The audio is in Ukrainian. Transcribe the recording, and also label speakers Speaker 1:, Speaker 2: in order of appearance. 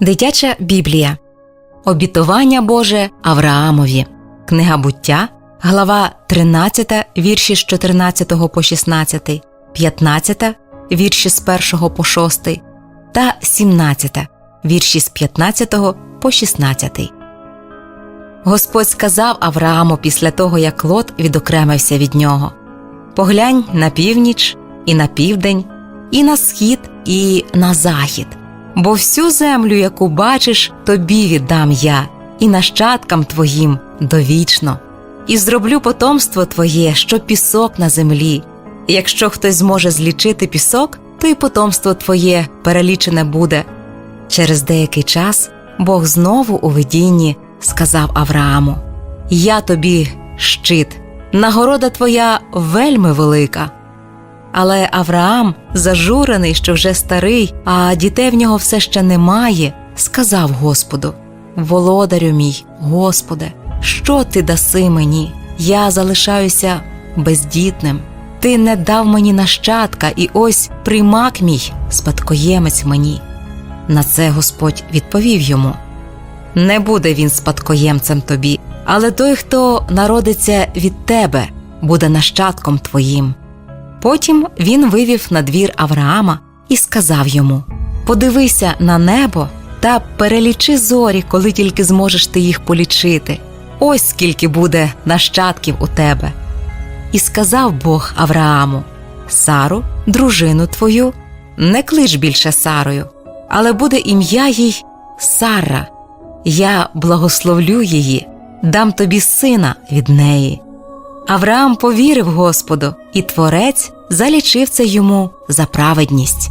Speaker 1: Дитяча Біблія. Обітування Боже Авраамові. Книга буття, глава 13, вірші з 14 по 16, 15, вірші з 1 по 6 та 17, вірші з 15 по 16. Господь сказав Аврааму після того, як Лот відокремився від нього: Поглянь на північ і на південь, і на схід, і на захід. Бо всю землю, яку бачиш, тобі віддам я, і нащадкам твоїм довічно, і зроблю потомство твоє, що пісок на землі. Якщо хтось зможе злічити пісок, то й потомство твоє перелічене буде. Через деякий час Бог знову у видінні сказав Аврааму: Я тобі щит, нагорода твоя вельми велика. Але Авраам, зажурений, що вже старий, а дітей в нього все ще немає, сказав Господу: Володарю мій, Господи, що ти даси мені? Я залишаюся бездітним. Ти не дав мені нащадка, і ось примак мій, спадкоємець мені. На це Господь відповів йому: Не буде він спадкоємцем тобі, але той, хто народиться від тебе, буде нащадком твоїм. Потім він вивів на двір Авраама і сказав йому: Подивися на небо та перелічи зорі, коли тільки зможеш ти їх полічити. Ось скільки буде нащадків у тебе. І сказав Бог Аврааму: Сару, дружину твою, не клич більше Сарою, але буде ім'я їй Сара. Я благословлю її, дам тобі сина від неї. Авраам повірив Господу, і творець залічив це йому за праведність.